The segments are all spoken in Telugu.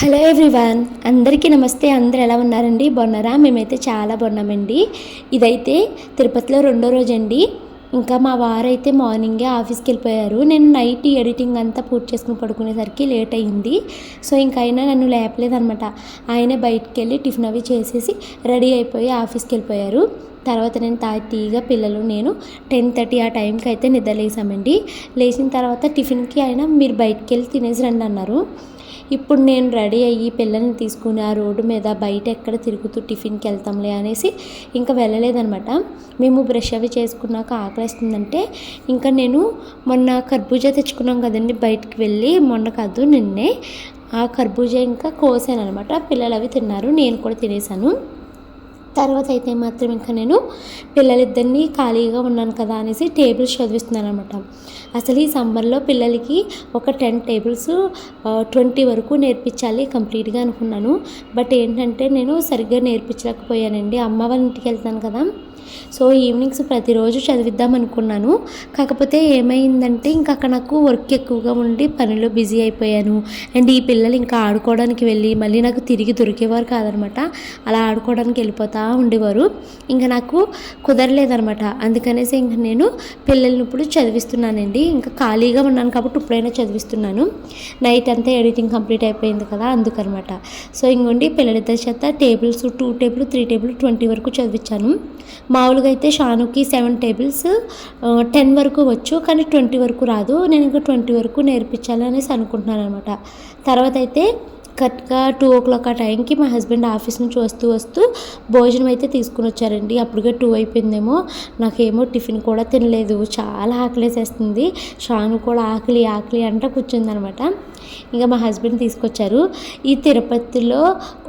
హలో ఎవ్రీవన్ అందరికీ నమస్తే. అందరు ఎలా ఉన్నారండి? బాగున్నారా? మేమైతే చాలా బాగున్నామండి. ఇదైతే తిరుపతిలో రెండో రోజు అండి ఇంకా మా వారైతే మార్నింగే ఆఫీస్కి వెళ్ళిపోయారు నేను నైట్ ఎడిటింగ్ అంతా పూర్తి చేసుకుని పడుకునేసరికి లేట్ అయింది. సో ఇంకైనా అయినా నన్ను లేపలేదనమాట ఆయనే బయటికి వెళ్ళి టిఫిన్ అవి చేసేసి రెడీ అయిపోయి ఆఫీస్కి వెళ్ళిపోయారు తర్వాత నేను తాతీగా పిల్లలు నేను టెన్ థర్టీ ఆ టైంకి అయితే నిద్ర లేసామండి. లేచిన తర్వాత టిఫిన్కి అయినా మీరు బయటికి వెళ్ళి తినేసి రండి అన్నారు. ఇప్పుడు నేను రెడీ అయ్యి పిల్లల్ని తీసుకుని ఆ రోడ్డు మీద బయట ఎక్కడ తిరుగుతూ టిఫిన్కి వెళ్తాంలే అనేసి ఇంకా వెళ్ళలేదనమాట మేము బ్రష్ అవి చేసుకున్నాక ఆకలిస్తుందంటే ఇంకా నేను మొన్న కర్బూజా తెచ్చుకున్నాం కదండి బయటికి వెళ్ళి మొన్న కాదు నిన్నే. ఆ కర్బూజా ఇంకా కోసాను అనమాట పిల్లలు అవి తిన్నారు నేను కూడా తినేసాను. తర్వాత అయితే మాత్రం ఇంకా నేను పిల్లలిద్దరినీ ఖాళీగా ఉన్నాను కదా అనేసి టేబుల్స్ చదివిస్తున్నాను అనమాట అసలు ఈ సమ్మర్లో పిల్లలకి ఒక టెన్ టేబుల్స్ ట్వంటీ వరకు నేర్పించాలి కంప్లీట్గా అనుకున్నాను. బట్ ఏంటంటే నేను సరిగ్గా నేర్పించలేకపోయానండి. అమ్మ వాళ్ళ ఇంటికి వెళ్తాను కదా. సో ఈవినింగ్స్ ప్రతిరోజు చదివిద్దాం అనుకున్నాను. కాకపోతే ఏమైందంటే ఇంకా అక్కడ నాకు వర్క్ ఎక్కువగా ఉండి పనిలో బిజీ అయిపోయాను. అండ్ ఈ పిల్లలు ఇంకా ఆడుకోవడానికి వెళ్ళి మళ్ళీ నాకు తిరిగి దొరికేవారు కాదనమాట. అలా ఆడుకోవడానికి వెళ్ళిపోతూ ఉండేవారు. ఇంకా నాకు కుదరలేదనమాట. అందుకనేసి ఇంకా నేను పిల్లల్ని ఇప్పుడు చదివిస్తున్నానండి. ఇంకా ఖాళీగా ఉన్నాను కాబట్టి ఇప్పుడైనా చదివిస్తున్నాను. నైట్ అంతా ఎడిటింగ్ కంప్లీట్ అయిపోయింది కదా అందుకనమాట. సో ఇంకోండి పిల్లలిద్దరి చేత tables two table three table twenty వరకు చదివించాను. మామూలుగా అయితే షానుకి సెవెన్ టేబుల్స్ టెన్ వరకు వచ్చు కానీ ట్వంటీ వరకు రాదు. నేను ఇంకా ట్వంటీ వరకు నేర్పించాలనేసి అనుకుంటున్నాను అనమాట తర్వాత అయితే కరెక్ట్గా టూ ఓ క్లాక్ ఆ టైంకి మా హస్బెండ్ ఆఫీస్ నుంచి వస్తూ వస్తూ భోజనం అయితే తీసుకుని వచ్చారండి. అప్పుడుగా టూ అయిపోయిందేమో. నాకేమో టిఫిన్ కూడా తినలేదు. చాలా ఆకలేసేస్తుంది. షాను కూడా ఆకలి ఆకలి అంట కూర్చుందనమాట ఇంకా మా హస్బెండ్ తీసుకొచ్చారు. ఈ తిరుపతిలో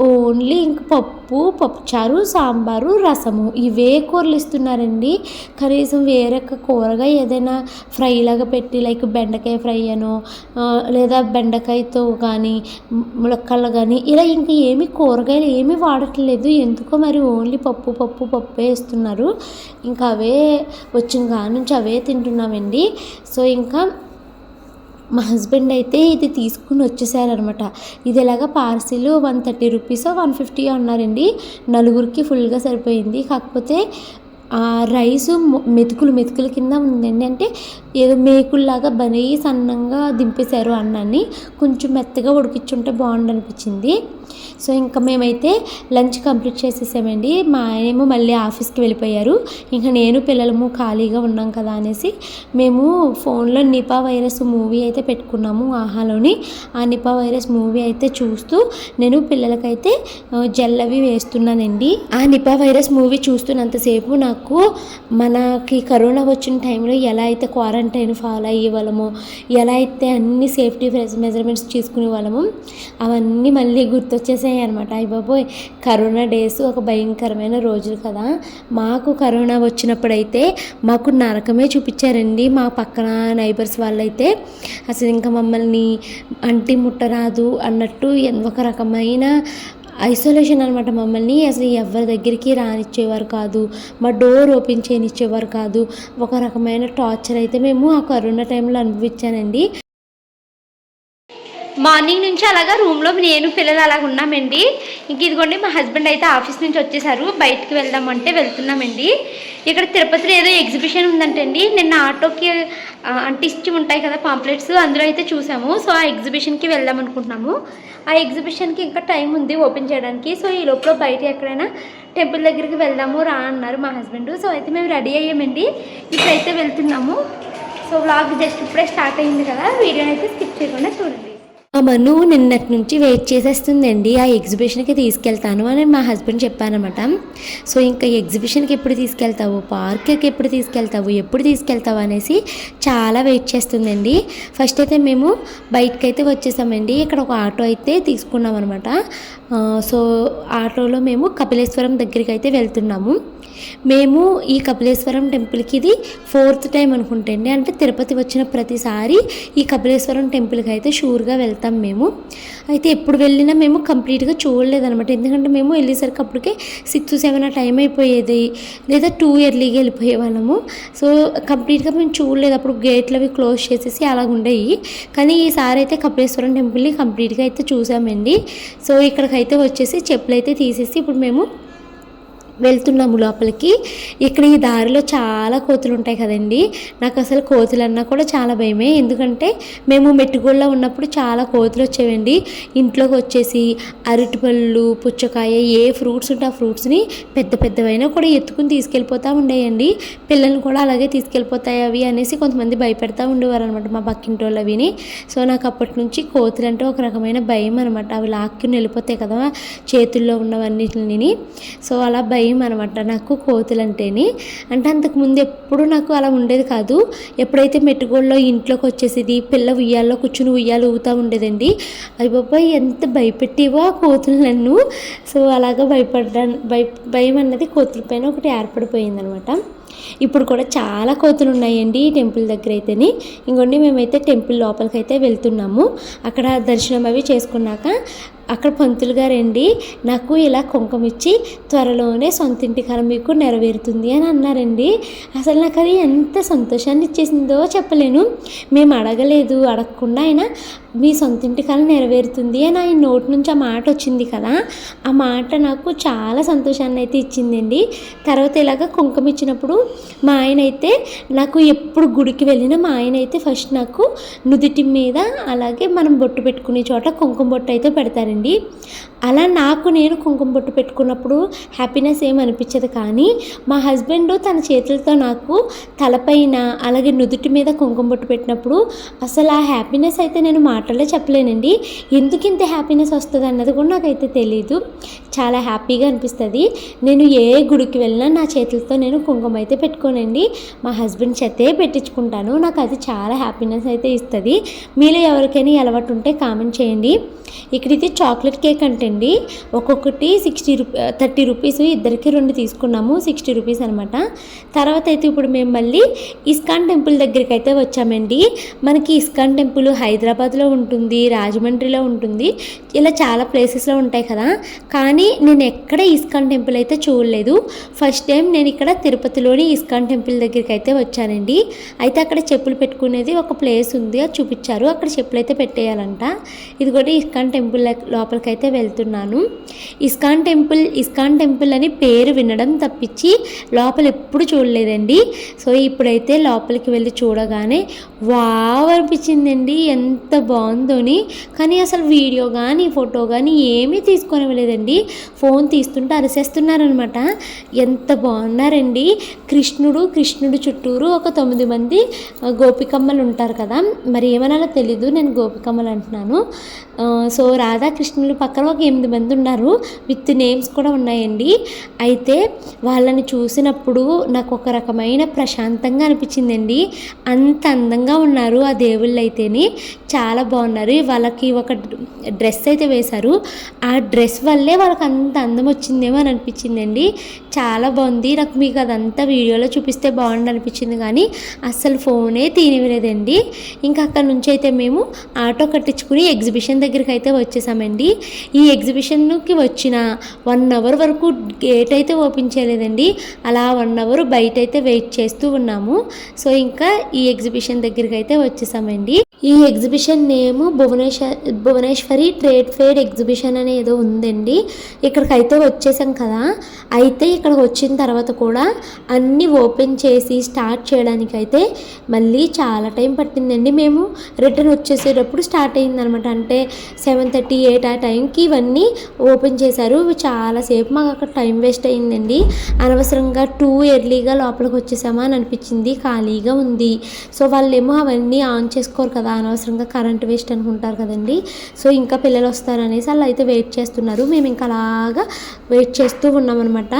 ఓన్లీ ఇంక పప్పు పప్పుచారు సాంబారు రసము ఇవే కూరలు ఇస్తున్నారండి. కనీసం వేరొక కూరగా ఏదైనా ఫ్రై లాగా పెట్టి లైక్ బెండకాయ ఫ్రై అనో లేదా బెండకాయతో కానీ ములక్కలు కానీ ఇలా ఇంకా ఏమి కూరగాయలు ఏమీ వాడట్లేదు. ఎందుకో మరి ఓన్లీ పప్పు పప్పు పప్పు ఇస్తున్నారు. ఇంకా అవే వచ్చిన కానుంచి అవే తింటున్నామండి. సో ఇంకా మా హస్బెండ్ అయితే ఇది తీసుకుని వచ్చేసారనమాట ఇది ఎలాగ parcel one thirty rupees one fifty అన్నారండి. నలుగురికి ఫుల్గా సరిపోయింది. కాకపోతే ఆ రైస్ మెతుకులు మెతుకుల కింద ఉందండి. అంటే ఏదో మేకుల్లాగా బనీ సన్నంగా దింపేశారు అన్నాన్ని. కొంచెం మెత్తగా ఉడికించుంటే బాగుండనిపించింది. సో ఇంకా మేమైతే లంచ్ కంప్లీట్ చేసేసామండి. మా ఆయనేమో మళ్ళీ ఆఫీస్కి వెళ్ళిపోయారు. ఇంకా నేను పిల్లలము ఖాళీగా ఉన్నాం కదా అనేసి మేము ఫోన్లో నిపా వైరస్ మూవీ అయితే పెట్టుకున్నాము ఆహాలోని. ఆ నిపా వైరస్ మూవీ అయితే చూస్తూ నేను పిల్లలకైతే జల్లవి వేస్తున్నానండి. ఆ నిపా వైరస్ మూవీ చూస్తున్నంతసేపు నాకు మనకి కరోనా వచ్చిన టైంలో ఎలా అయితే క్వారంటైన్ ఫాలో అయ్యే వాళ్ళము ఎలా అయితే అన్ని సేఫ్టీ మెజర్మెంట్స్ తీసుకునే వాళ్ళము అవన్నీ మళ్ళీ వచ్చేసాయి అనమాట అయ్య బాబోయ్ కరోనా డేస్ ఒక భయంకరమైన రోజులు కదా. మాకు కరోనా వచ్చినప్పుడైతే మాకు నరకమే చూపించారండి మా పక్కన నైబర్స్ వాళ్ళైతే. అసలు ఇంకా మమ్మల్ని అంటి ముట్టరాదు అన్నట్టు ఒక రకమైన ఐసోలేషన్ అనమాట మమ్మల్ని. అసలు ఎవరి దగ్గరికి రానిచ్చేవారు కాదు మా డోర్ ఓపెన్ చేయనిచ్చేవారు కాదు. ఒక రకమైన టార్చర్ అయితే మేము ఆ కరోనా టైంలో అనుభవించానండి. మార్నింగ్ నుంచి అలాగా రూమ్లో నేను పిల్లలు అలాగ ఉన్నామండి. ఇంక ఇదిగోండి మా హస్బెండ్ అయితే ఆఫీస్ నుంచి వచ్చేసారు. బయటకు వెళ్దామంటే వెళ్తున్నామండి. ఇక్కడ తిరుపతిలో ఏదో ఎగ్జిబిషన్ ఉందంటండి. నిన్న ఆటోకి ఆ, అంటించి ఉంటాయి కదా పాంప్లెట్స్ అందులో అయితే చూసాము. సో ఆ ఎగ్జిబిషన్కి వెళ్దాం అనుకుంటున్నాము ఆ ఎగ్జిబిషన్కి ఇంకా టైం ఉంది ఓపెన్ చేయడానికి. సో ఈ లోపల బయట ఎక్కడైనా టెంపుల్ దగ్గరికి వెళ్దాము రా అన్నారు మా హస్బెండ్. సో అయితే మేము రెడీ అయ్యామండి. ఇప్పుడైతే వెళ్తున్నాము. సో వ్లాగ్ జస్ట్ ఇప్పుడే స్టార్ట్ అయింది కదా. వీడియోని అయితే స్కిప్ చేయకుండా చూడండి. ఆ మను నిన్నటి నుంచి వెయిట్ చేసేస్తుందండి. ఆ ఎగ్జిబిషన్కి తీసుకెళ్తాను అని మా హస్బెండ్ చెప్పానమాట సో ఇంకా ఎగ్జిబిషన్కి ఎప్పుడు తీసుకెళ్తావు? పార్క్కి ఎప్పుడు తీసుకెళ్తావు? ఎప్పుడు తీసుకెళ్తావు? అనేసి చాలా వెయిట్ చేస్తుందండి. ఫస్ట్ అయితే మేము బయటకు అయితే వచ్చేసామండి. ఇక్కడ ఒక ఆటో అయితే తీసుకున్నాం అనమాట సో ఆటోలో మేము కపిలేశ్వరం దగ్గరికి అయితే వెళ్తున్నాము. మేము ఈ కపిలేశ్వరం టెంపుల్కి ఇది ఫోర్త్ టైం అనుకుంటండి అంటే తిరుపతి వచ్చిన ప్రతిసారి ఈ కపిలేశ్వరం టెంపుల్కి అయితే షూర్గా వెళ్తాం. వెళ్తాం మేము. అయితే ఎప్పుడు వెళ్ళినా మేము కంప్లీట్గా చూడలేదనమాట ఎందుకంటే మేము వెళ్ళేసరికి అప్పటికే సిక్స్ సెవెన్ ఆ టైం అయిపోయేది. లేదా టూ ఇయర్లీగా వెళ్ళిపోయే వాళ్ళము సో కంప్లీట్గా మేము చూడలేదు. అప్పుడు గేట్లు అవి క్లోజ్ చేసేసి అలా ఉండేవి కానీ ఈసారి అయితే కపిలేశ్వరం టెంపుల్ని కంప్లీట్గా అయితే చూసామండి. సో ఇక్కడికైతే వచ్చేసి చెప్పులు అయితే తీసేసి ఇప్పుడు మేము వెళ్తున్నాము లోపలికి. ఇక్కడ ఈ దారిలో చాలా కోతులు ఉంటాయి కదండి. నాకు అసలు కోతులు అన్నా కూడా చాలా భయమే. ఎందుకంటే మేము మెట్టుగోళ్ళ ఉన్నప్పుడు చాలా కోతులు వచ్చేవండి. ఇంట్లోకి వచ్చేసి అరటిపళ్ళు పుచ్చకాయ ఏ ఫ్రూట్స్ ఉంటే ఆ ఫ్రూట్స్ని పెద్ద పెద్దవైనా కూడా ఎత్తుకుని తీసుకెళ్ళిపోతూ ఉండేయండి. పిల్లల్ని కూడా అలాగే తీసుకెళ్ళిపోతాయి అవి అనేసి కొంతమంది భయపెడతా ఉండేవారు అనమాట మా పక్కింటి వాళ్ళు అవిని సో నాకు అప్పటి నుంచి కోతులు అంటే ఒక రకమైన భయం అనమాట అవి లాక్కుని వెళ్ళిపోతాయి కదా చేతుల్లో ఉన్నవన్నిటిని. సో అలా భయం భయం అనమాట నాకు కోతులు అంటేనే అంటే అంతకుముందు ఎప్పుడు నాకు అలా ఉండేది కాదు. ఎప్పుడైతే మెట్టుగోళ్ళలో ఇంట్లోకి వచ్చేసేది పిల్ల ఉయ్యాల్లో కూర్చుని ఉయ్యాలు ఊగుతూ ఉండేదండి. అవి బాబాయ్ ఎంత భయపెట్టేవో ఆ కోతులు నన్ను. సో అలాగా భయపడ్డా భయ భయం అన్నది కోతుల పైన ఒకటి ఏర్పడిపోయింది అనమాట ఇప్పుడు కూడా చాలా కోతులు ఉన్నాయండి ఈ టెంపుల్ దగ్గర అయితేని ఇంకోండి మేమైతే టెంపుల్ లోపలికి అయితే వెళ్తున్నాము. అక్కడ దర్శనం అవి చేసుకున్నాక అక్కడ పంతులు గారండి నాకు ఇలా కుంకుమ ఇచ్చి త్వరలోనే సొంత ఇంటి కల మీకు నెరవేరుతుంది అని అన్నారండి. అసలు నాకు అది ఎంత సంతోషాన్ని ఇచ్చేసిందో చెప్పలేను. మేము అడగలేదు అడగకుండా ఆయన మీ సొంత ఇంటి కల నెరవేరుతుంది అని ఆయన నోటి నుంచి ఆ మాట వచ్చింది కదా. ఆ మాట నాకు చాలా సంతోషాన్ని అయితే ఇచ్చిందండి. తర్వాత ఇలాగ కుంకుమ ఇచ్చినప్పుడు మా ఆయన అయితే నాకు ఎప్పుడు గుడికి వెళ్ళినా మా ఆయన అయితే ఫస్ట్ నాకు నుదుటి మీద అలాగే మనం బొట్టు పెట్టుకునే చోట కుంకుమ బొట్టు అయితే పెడతారండి. అలా నాకు నేను కుంకుమ బొట్టు పెట్టుకున్నప్పుడు హ్యాపీనెస్ ఏం అనిపించదు కానీ మా హస్బెండ్ తన చేతులతో నాకు తలపైన అలాగే నుదుటి మీద కుంకుమ బొట్టు పెట్టినప్పుడు అసలు ఆ హ్యాపీనెస్ అయితే నేను మాటల్లో చెప్పలేనండి. ఎందుకు ఇంత హ్యాపీనెస్ వస్తుంది అన్నది కూడా నాకైతే తెలియదు చాలా హ్యాపీగా అనిపిస్తుంది. నేను ఏ గుడికి వెళ్ళినా నా చేతులతో నేను కుంకుమ అయితే అయితే పెట్టుకోనండి. మా హస్బెండ్ చేతే పెట్టించుకుంటాను. నాకు అది చాలా హ్యాపీనెస్ అయితే ఇస్తుంది. మీలో ఎవరికైనా అలవాటు ఉంటే కామెంట్ చేయండి. ఇక్కడైతే చాక్లెట్ కేక్ అంటండి. ఒక్కొక్కటి సిక్స్టీ రూపీ థర్టీ రూపీస్ ఇద్దరికి రెండు తీసుకున్నాము. సిక్స్టీ రూపీస్ అనమాట. తర్వాత అయితే ఇప్పుడు మేము మళ్ళీ ఇస్కాన్ టెంపుల్ దగ్గరికి అయితే వచ్చామండి. మనకి ఇస్కాన్ టెంపుల్ హైదరాబాద్లో ఉంటుంది రాజమండ్రిలో ఉంటుంది. ఇలా చాలా ప్లేసెస్లో ఉంటాయి కదా. కానీ నేను ఎక్కడ ఇస్కాన్ టెంపుల్ అయితే చూడలేదు. ఫస్ట్ టైం నేను ఇక్కడ తిరుపతిలో తిరుపతిలోని ఇస్కాన్ టెంపుల్ దగ్గరికి అయితే వచ్చానండి. అయితే అక్కడ చెప్పులు పెట్టుకునేది ఒక ప్లేస్ ఉంది అది చూపించారు. అక్కడ చెప్పులు అయితే పెట్టేయాలంట. ఇది కూడా ఇస్కాన్ టెంపుల్ లోపలికైతే వెళ్తున్నాను. ఇస్కాన్ టెంపుల్ ఇస్కాన్ టెంపుల్ అని పేరు వినడం తప్పించి లోపల ఎప్పుడు చూడలేదండి. సో ఇప్పుడైతే లోపలికి వెళ్ళి చూడగానే వావ్ అనిపించిందండి. ఎంత బాగుందోని కానీ అసలు వీడియో కానీ ఫోటో కానీ ఏమీ తీసుకొనివ్వలేదండి. ఫోన్ తీస్తుంటే అరిసేస్తున్నారనమాట ఎంత బాగున్నారండి. కృష్ణుడు కృష్ణుడు చుట్టూరు ఒక తొమ్మిది మంది గోపికమ్మలు ఉంటారు కదా. మరి ఏమనాలో తెలీదు నేను గోపికమ్మలు అంటున్నాను. సో రాధాకృష్ణులు పక్కన ఒక ఎనిమిది మంది ఉన్నారు. విత్ నేమ్స్ కూడా ఉన్నాయండి. అయితే వాళ్ళని చూసినప్పుడు నాకు ఒక రకమైన ప్రశాంతంగా అనిపించిందండి. అంత అందంగా ఉన్నారు ఆ దేవుళ్ళు అయితేనే. చాలా బాగున్నారు. వాళ్ళకి ఒక డ్రెస్ అయితే వేశారు. ఆ డ్రెస్ వల్లే వాళ్ళకి అంత అందం వచ్చిందేమో అని అనిపించిందండి. చాలా బాగుంది. నాకు మీకు అదంతా వీడియోలో చూపిస్తే బాగుండు అనిపించింది కానీ అస్సలు ఫోనే తీనివ్వలేదండి. ఇంకా అక్కడ నుంచి అయితే మేము ఆటో కట్టించుకుని ఎగ్జిబిషన్ దగ్గరికి అయితే వచ్చేసామండి. ఈ ఎగ్జిబిషన్కి వచ్చిన వన్ అవర్ వరకు గేట్ అయితే ఓపెన్ చేయలేదండి. అలా వన్ అవర్ బయట అయితే వెయిట్ చేస్తూ ఉన్నాము. సో ఇంకా ఈ ఎగ్జిబిషన్ దగ్గరికి అయితే వచ్చేసామండి. ఈ exhibition name Bhuvaneshwar Bhuvaneshwari trade fair exhibition అని ఏదో ఉందండి. ఇక్కడికి అయితే వచ్చేసాం కదా. అయితే ఇక్కడికి వచ్చిన తర్వాత కూడా అన్నీ ఓపెన్ చేసి స్టార్ట్ చేయడానికి అయితే మళ్ళీ చాలా టైం పట్టిందండి. మేము రిటర్న్ వచ్చేసేటప్పుడు స్టార్ట్ అయిందనమాట. అంటే సెవెన్ థర్టీ ఎయిట్ ఆ టైంకి ఇవన్నీ ఓపెన్ చేశారు. చాలాసేపు మాకు అక్కడ టైం వేస్ట్ అయిందండి. అనవసరంగా టూ ఎర్లీగా లోపలికి వచ్చేసామా అని అనిపించింది. ఖాళీగా ఉంది. సో వాళ్ళేమో అవన్నీ ఆన్ చేసుకోరు కదా అనవసరంగా కరెంట్ వేస్ట్ అనుకుంటారు కదండి. సో ఇంకా పిల్లలు వస్తారనేసి వాళ్ళు అయితే వెయిట్ చేస్తున్నారు. మేము ఇంకా అలాగా వెయిట్ చేస్తూ ఉన్నామన్నమాట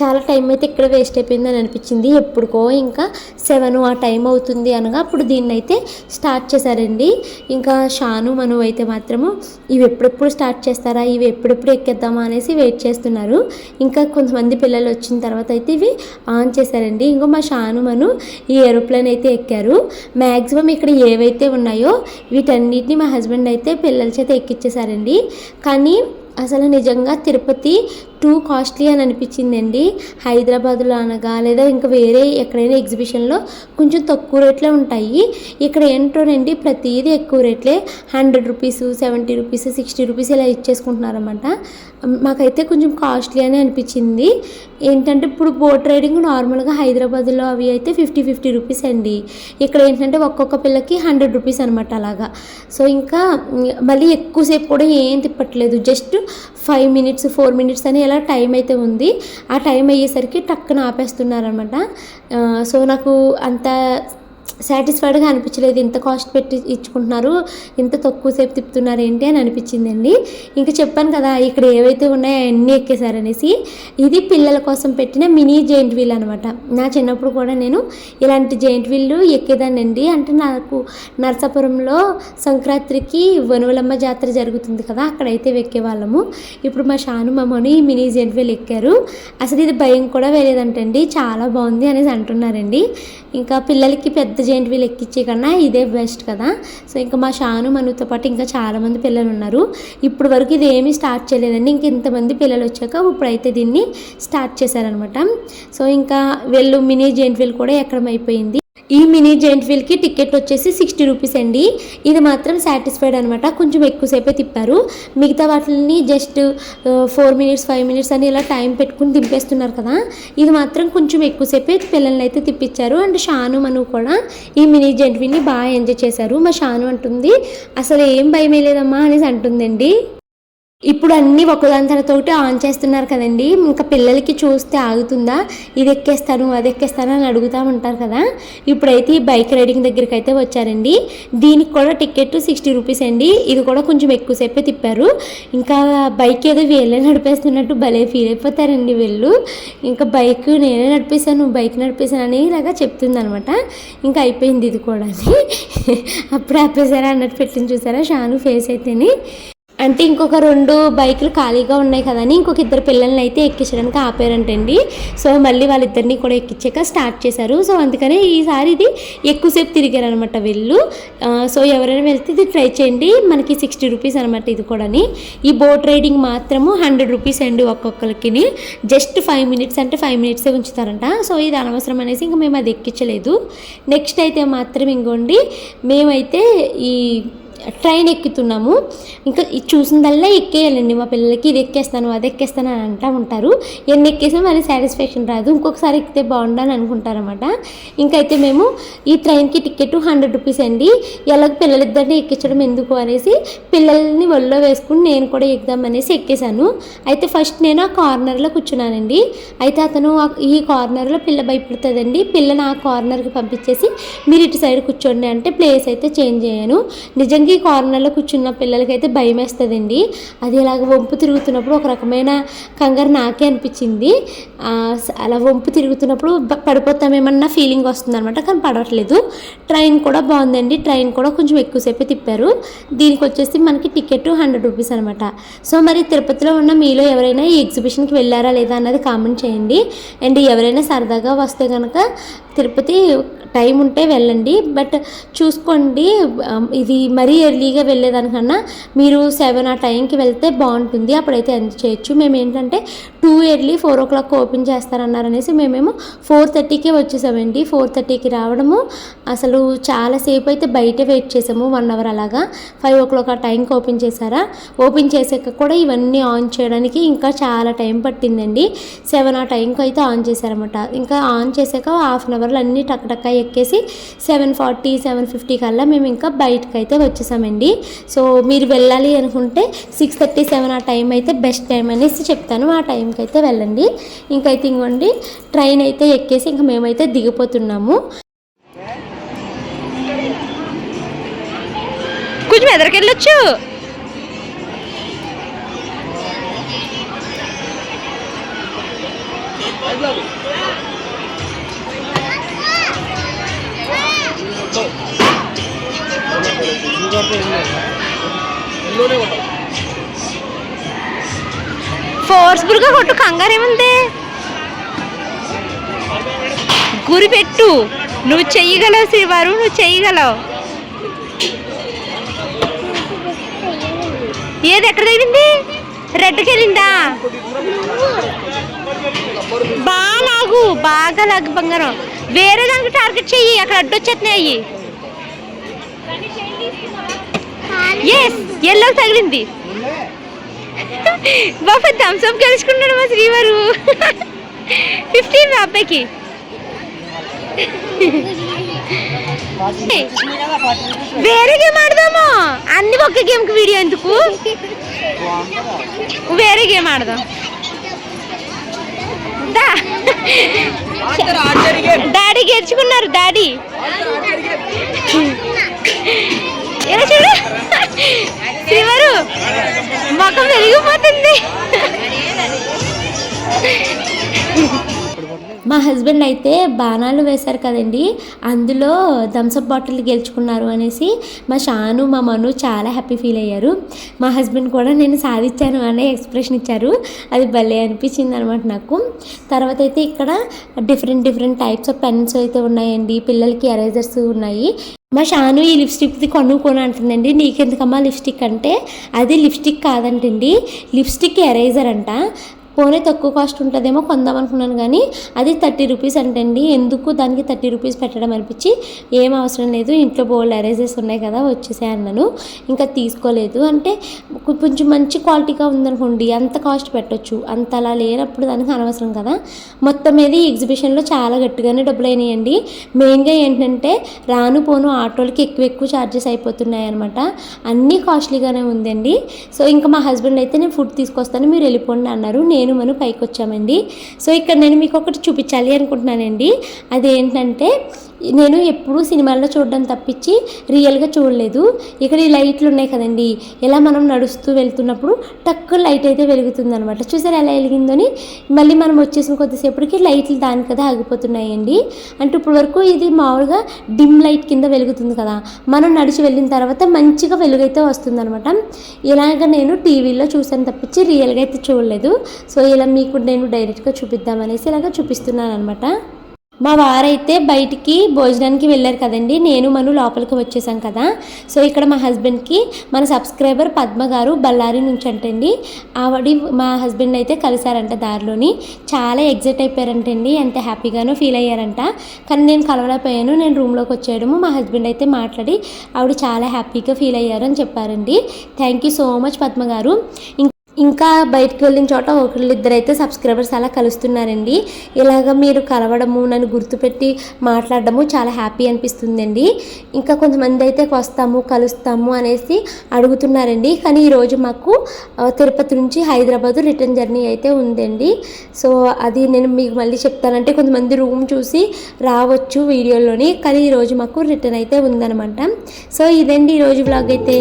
చాలా టైం అయితే ఇక్కడ వేస్ట్ అయిపోయిందని అనిపించింది. ఎప్పుడుకో ఇంకా సెవెన్ ఆ టైం అవుతుంది అనగా అప్పుడు దీన్ని అయితే స్టార్ట్ చేశారండి. ఇంకా షాను మను అయితే మాత్రము ఇవి ఎప్పుడెప్పుడు స్టార్ట్ చేస్తారా ఇవి ఎప్పుడెప్పుడు ఎక్కేద్దామా అనేసి వెయిట్ చేస్తున్నారు. ఇంకా కొంతమంది పిల్లలు వచ్చిన తర్వాత అయితే ఇవి ఆన్ చేశారండి. ఇంకో మా షాను మను ఈ ఏరోప్లేన్ అయితే ఎక్కారు. మ్యాక్సిమం ఇక్కడ ఏవైతే ఉన్నాయో వీటన్నిటిని మా హస్బెండ్ అయితే పిల్లల చేత ఎక్కిచ్చేసారండి కానీ అసలు నిజంగా తిరుపతి టూ కాస్ట్లీ అని అనిపించిందండి. హైదరాబాద్లో అనగా లేదా ఇంకా వేరే ఎక్కడైనా ఎగ్జిబిషన్లో కొంచెం తక్కువ రేట్లే ఉంటాయి. ఇక్కడ ఏంటోనండి ప్రతిదీ ఎక్కువ రేట్లే. Hundred rupees seventy rupees sixty rupees ఇలా ఇచ్చేసుకుంటున్నారన్నమాట. మాకైతే కొంచెం కాస్ట్లీ అని అనిపించింది. ఏంటంటే ఇప్పుడు బోట్ రైడింగ్ నార్మల్గా హైదరాబాద్లో అవి అయితే ఫిఫ్టీ ఫిఫ్టీ రూపీస్ అండి. ఇక్కడ ఏంటంటే ఒక్కొక్క పిల్లకి హండ్రెడ్ రూపీస్ అనమాట అలాగా. సో ఇంకా మళ్ళీ ఎక్కువసేపు కూడా ఏం తిప్పట్లేదు. Just five minutes four minutes అని ఇలా టైం అయితే ఉంది. ఆ టైం అయ్యేసరికి టక్కున ఆపేస్తున్నారనమాట సో నాకు అంత సాటిస్ఫైడ్గా అనిపించలేదు. ఇంత కాస్ట్ పెట్టి ఇచ్చుకుంటున్నారు ఇంత తక్కువ సేపు తిప్పుతున్నారు ఏంటి అని అనిపించిందండి. ఇంకా చెప్పాను కదా ఇక్కడ ఏవైతే ఉన్నాయో అవన్నీ ఎక్కేశారనేసి ఇది పిల్లల కోసం పెట్టిన మినీ జెయింట్ వీల్ అనమాట నా చిన్నప్పుడు కూడా నేను ఇలాంటి జెయింట్ వీల్ ఎక్కేదానండి అంటే నాకు నరసాపురంలో సంక్రాంతికి వనువలమ్మ జాతర జరుగుతుంది కదా అక్కడైతే ఎక్కేవాళ్ళము ఇప్పుడు మా షాను మమ్మని మినీ జెయింట్ వీల్ ఎక్కారు. అసలు ఇది భయం కూడా వేరేదంటండి చాలా బాగుంది అనేసి అంటున్నారండి. ఇంకా పిల్లలకి పెద్ద జెయింట్ వీల్ ఎక్కించే కన్నా ఇదే బెస్ట్ కదా. సో ఇంకా మా షాను మనుతో పాటు ఇంకా చాలామంది పిల్లలు ఉన్నారు ఇప్పుడు వరకు ఇది ఏమీ స్టార్ట్ చేయలేదండి. ఇంక ఇంతమంది పిల్లలు వచ్చాక ఇప్పుడైతే దీన్ని స్టార్ట్ చేశారనమాట సో ఇంకా వెళ్ళు మినీ జెయింట్ వీల్ కూడా ఎక్కడం అయిపోయింది ఈ మినీ జెయింట్ వీల్కి టికెట్ వచ్చేసి సిక్స్టీ రూపీస్ అండి. ఇది మాత్రం సాటిస్ఫైడ్ అనమాట కొంచెం ఎక్కువసేపే తిప్పారు. మిగతా వాటిని just four minutes five minutes అని ఇలా టైం పెట్టుకుని దింపేస్తున్నారు కదా. ఇది మాత్రం కొంచెం ఎక్కువసేపే పిల్లల్ని అయితే తిప్పించారు. అండ్ షాను మను కూడా ఈ మినీ జెంట్ వీల్ని బాగా ఎంజాయ్ చేశారు. మా షాను అంటుంది అసలు ఏం భయం లేదమ్మా అనేసి అంటుందండి. ఇప్పుడు అన్నీ ఒకదాని తరతోటి ఆన్ చేస్తున్నారు కదండి. ఇంకా పిల్లలకి చూస్తే ఆగుతుందా? ఇది ఎక్కేస్తాను అది ఎక్కేస్తాను అని అడుగుతూ ఉంటారు కదా. ఇప్పుడైతే ఈ బైక్ రైడింగ్ దగ్గరికి అయితే వచ్చారండి. దీనికి కూడా టికెట్ సిక్స్టీ రూపీస్ అండి. ఇది కూడా కొంచెం ఎక్కువసేపే తిప్పారు. ఇంకా బైక్ ఏదో వీళ్ళే నడిపేస్తున్నట్టు భలే ఫీల్ అయిపోతారండి వీళ్ళు. ఇంకా బైక్ నేనే నడిపేశాను బైక్ నడిపేశాను అని ఇలాగా చెప్తుంది అనమాట ఇంకా అయిపోయింది ఇది కూడా అప్పుడు ఆపేశారా అన్నట్టు పెట్టింది చూసారా? షాను ఫేస్ అయితేనే. అంటే ఇంకొక రెండు బైకులు ఖాళీగా ఉన్నాయి కదని ఇంకొక ఇద్దరు పిల్లల్ని అయితే ఎక్కించడానికి ఆపారంటండి. సో మళ్ళీ వాళ్ళిద్దరిని కూడా ఎక్కించాక స్టార్ట్ చేశారు. సో అందుకనే ఈసారి ఇది ఎక్కువసేపు తిరిగారు అనమాట వీళ్ళు సో ఎవరైనా వెళ్తే ఇది ట్రై చేయండి. మనకి సిక్స్టీ రూపీస్ అనమాట ఇది కూడాని. ఈ బోట్ రైడింగ్ మాత్రము హండ్రెడ్ రూపీస్ అండి ఒక్కొక్కరికి జస్ట్ ఫైవ్ మినిట్స్ అంటే ఫైవ్ మినిట్సే ఉంచుతారంట. సో ఇది అనవసరం అనేసి ఇంకా మేము అది ఎక్కించలేదు. నెక్స్ట్ అయితే మాత్రం ఇంకోండి. మేమైతే ఈ ట్రైన్ ఎక్కుతున్నాము. ఇంకా ఇది చూసిందల్లా ఎక్కేయాలండి. మా పిల్లలకి ఇది ఎక్కేస్తాను అది ఎక్కేస్తాను అని అంటూ ఉంటారు. ఎన్ని ఎక్కేసినా మరి సాటిస్ఫాక్షన్ రాదు. ఇంకొకసారి ఎక్కితే బాగుండని అనుకుంటారన్నమాట. ఇంకైతే మేము ఈ ట్రైన్కి టికెట్ హండ్రెడ్ రూపీస్ అండి. ఎలాగ పిల్లలిద్దరిని ఎక్కించడం ఎందుకు అనేసి పిల్లల్ని ఒళ్ళో వేసుకుని నేను కూడా ఎక్కుదాం అనేసి ఎక్కేశాను. అయితే ఫస్ట్ నేను ఆ కార్నర్లో కూర్చున్నానండి. అయితే అతను ఈ కార్నర్లో పిల్ల భయపడుతుందండి. పిల్లని ఆ కార్నర్కి పంపించేసి మీరు ఇటు సైడ్ కూర్చోండి అంటే ప్లేస్ అయితే చేంజ్ అయ్యాను. నిజంగా ఈ కార్నర్లో కూర్చున్న పిల్లలకైతే భయం వేస్తుందండి అది ఇలాగ వంపు తిరుగుతున్నప్పుడు ఒక రకమైన కంగారు నాకే అనిపించింది. అలా వంపు తిరుగుతున్నప్పుడు పడిపోతామేమన్నా ఫీలింగ్ వస్తుంది అనమాట కానీ పడట్లేదు. ట్రైన్ కూడా బాగుందండి. ట్రైన్ కూడా కొంచెం ఎక్కువసేపు తిప్పారు. దీనికి వచ్చేసి మనకి టికెట్ హండ్రెడ్ రూపీస్ అనమాట సో మరి తిరుపతిలో ఉన్న మీలో ఎవరైనా ఈ ఎగ్జిబిషన్కి వెళ్ళారా లేదా అన్నది కామెంట్ చేయండి. అండ్ ఎవరైనా సరదాగా వస్తే కనుక తిరుపతి టైం ఉంటే వెళ్ళండి. బట్ చూసుకోండి ఇది మరీ ఎర్లీగా వెళ్ళేదానికన్నా మీరు సెవెన్ ఆ టైంకి వెళ్తే బాగుంటుంది. అప్పుడైతే ఎంత చేయొచ్చు. మేము ఏంటంటే too early four o'clock open చేస్తారన్నారు అనేసి మేమేమో ఫోర్ థర్టీకే వచ్చేసామండి. ఫోర్ థర్టీకి రావడము. అసలు చాలాసేపు అయితే బయట వెయిట్ చేసాము. వన్ అవర్ అలాగా. ఫైవ్ ఓ క్లాక్ ఆ టైంకి ఓపెన్ చేశారా? ఓపెన్ చేసాక కూడా ఇవన్నీ ఆన్ చేయడానికి ఇంకా చాలా టైం పట్టిందండి. సెవెన్ ఆ టైంకి అయితే ఆన్ చేశారన్నమాట. ఇంకా ఆన్ చేశాక హాఫ్ అన్ అవర్ అవర్లో అన్నీ టక్ టక్ ఎక్కేసి సెవెన్ ఫార్టీ సెవెన్ ఫిఫ్టీ కల్లా మేము ఇంకా బయటకు అయితే వచ్చేసామండి. సో మీరు వెళ్ళాలి అనుకుంటే సిక్స్ థర్టీ సెవెన్ ఆ టైం అయితే బెస్ట్ టైం అనేసి చెప్తాను. ఆ టైంకి అయితే వెళ్ళండి ఇంకైతే ఇంకోండి ట్రైన్ అయితే ఎక్కేసి ఇంకా మేమైతే దిగిపోతున్నాము. కొంచెం ఎదరికెళ్ళొచ్చు? ఫోర్స్ఫుల్గా కొట్టు కంగారు ఏముంది? గురి పెట్టు. నువ్వు చెయ్యగలవు శ్రీవారు నువ్వు చెయ్యగలవు. ఏది ఎక్కడ తగిలింది? రెడ్కి వెళ్ళిందా? బాగా లాగు బాగా లాగు బంగారం. వేరే దానికి టార్గెట్ చెయ్యి అక్కడ అడ్డొచ్చేస్తున్నాయి ఎస్ ఎల్లో తగిలింది. బాబా థమ్స్అప్ గెలుచుకున్నాడు మా శ్రీవారు. ఫిఫ్టీన్ మా అబ్బాయికి. వేరే గేమ్ ఆడదాము? అన్ని ఒక్క గేమ్కి వీడియో ఎందుకు? వేరే గేమ్ ఆడదాం. డాడీ గెలుచుకున్నారు డాడీ. ఎలా చూడు శివరు మొఖం వెలిగిపోతుంది. మా హస్బెండ్ అయితే బాణాలు వేశారు కదండి. అందులో థమ్స్అప్ బాటిల్ గెలుచుకున్నారు అనేసి మా షాను మా మను చాలా హ్యాపీ ఫీల్ అయ్యారు. మా హస్బెండ్ కూడా నేను సాధించాను అనే ఎక్స్ప్రెషన్ ఇచ్చారు. అది భలే అనిపించింది అనమాట నాకు. తర్వాత అయితే ఇక్కడ different different types of pens అయితే ఉన్నాయండి. పిల్లలకి ఎరేజర్స్ ఉన్నాయి. మా షాను ఈ లిప్స్టిక్ది కొనుక్కొని అంటుందండి నీకెందుకమ్మా లిప్స్టిక్? అంటే అది లిప్స్టిక్ కాదంటండి. లిప్స్టిక్ ఎరేజర్ అంట. పోనీ తక్కువ కాస్ట్ ఉంటుందేమో కొందాం అనుకున్నాను కానీ అది థర్టీ రూపీస్ అంటండి. ఎందుకు దానికి థర్టీ రూపీస్ పెట్టడం అనిపించి ఏం అవసరం లేదు. ఇంట్లో బోల్డ్ అరేజెస్ ఉన్నాయి కదా వచ్చేసాయి అన్నాను. ఇంకా తీసుకోలేదు. అంటే కొంచెం మంచి క్వాలిటీగా ఉందనుకోండి అంత కాస్ట్ పెట్టొచ్చు. అంత అలా లేనప్పుడు దానికి అనవసరం కదా. మొత్తం మీద ఈ ఎగ్జిబిషన్లో చాలా గట్టిగానే డబ్బులు అయినాయండి. మెయిన్గా ఏంటంటే రాను పోను ఆటోలకి ఎక్కువ ఎక్కువ ఛార్జెస్ అయిపోతున్నాయి అనమాట అన్నీ కాస్ట్లీగానే ఉందండి. సో ఇంకా మా హస్బెండ్ అయితే నేను ఫుడ్ తీసుకొస్తాను మీరు వెళ్ళిపోండి అన్నారు. నేను మనం పైకి వచ్చామండి సో ఇక్కడ నేను మీకు ఒకటి చూపించాలి అనుకుంటున్నానండి. అదేంటంటే నేను ఎప్పుడూ సినిమాల్లో చూడడం తప్పించి రియల్గా చూడలేదు. ఇక్కడ ఈ లైట్లు ఉన్నాయి కదండి. ఇలా మనం నడుస్తూ వెళ్తున్నప్పుడు టక్కు లైట్ అయితే వెలుగుతుంది అనమాట చూసారు ఎలా వెలిగిందని? మళ్ళీ మనం వచ్చేసిన కొద్దిసేపటికి లైట్లు దాని కదా ఆగిపోతున్నాయండి. అంటే ఇప్పుడు వరకు ఇది మామూలుగా డిమ్ లైట్ కింద వెలుగుతుంది కదా. మనం నడిచి వెళ్ళిన తర్వాత మంచిగా వెలుగైతే వస్తుంది అనమాట ఇలాగ నేను టీవీలో చూసాను తప్పించి రియల్గా అయితే చూడలేదు. సో ఇలా మీకు నేను డైరెక్ట్గా చూపిద్దామనేసి ఇలాగ చూపిస్తున్నాను అనమాట మా వారైతే బయటికి భోజనానికి వెళ్ళారు కదండి. నేను మను లోపలికి వచ్చేసాం కదా. సో ఇక్కడ మా హస్బెండ్కి మన సబ్స్క్రైబర్ పద్మ గారు బళ్ళారి నుంచి అంటండి. ఆవిడ మా హస్బెండ్ అయితే కలిశారంట దారిలోని. చాలా ఎగ్జైట్ అయిపోయారంటండి. ఎంత హ్యాపీగానో ఫీల్ అయ్యారంట. కానీ నేను కలవలేకపోయాను. నేను రూమ్లోకి వచ్చేయడము మా హస్బెండ్ అయితే మాట్లాడి ఆవిడ చాలా హ్యాపీగా ఫీల్ అయ్యారు అని చెప్పారండి. Thank you so much Padma garu. ఇంకా బయటకు వెళ్ళిన చోట ఒకళ్ళిద్దరు అయితే సబ్స్క్రైబర్స్ అలా కలుస్తున్నారండి. ఇలాగ మీరు కలవడము నన్ను గుర్తుపెట్టి మాట్లాడడము చాలా హ్యాపీ అనిపిస్తుందండి. ఇంకా కొంతమంది అయితే వస్తాము కలుస్తాము అనేసి అడుగుతున్నారండి. కానీ ఈరోజు మాకు తిరుపతి నుంచి హైదరాబాద్ రిటర్న్ జర్నీ అయితే ఉందండి. సో అది నేను మీకు మళ్ళీ చెప్తానంటే కొంతమంది రూమ్ చూసి రావచ్చు వీడియోలోని. కానీ ఈరోజు మాకు రిటర్న్ అయితే ఉందన్నమాట. సో ఇదండి ఈరోజు బ్లాగ్ అయితే.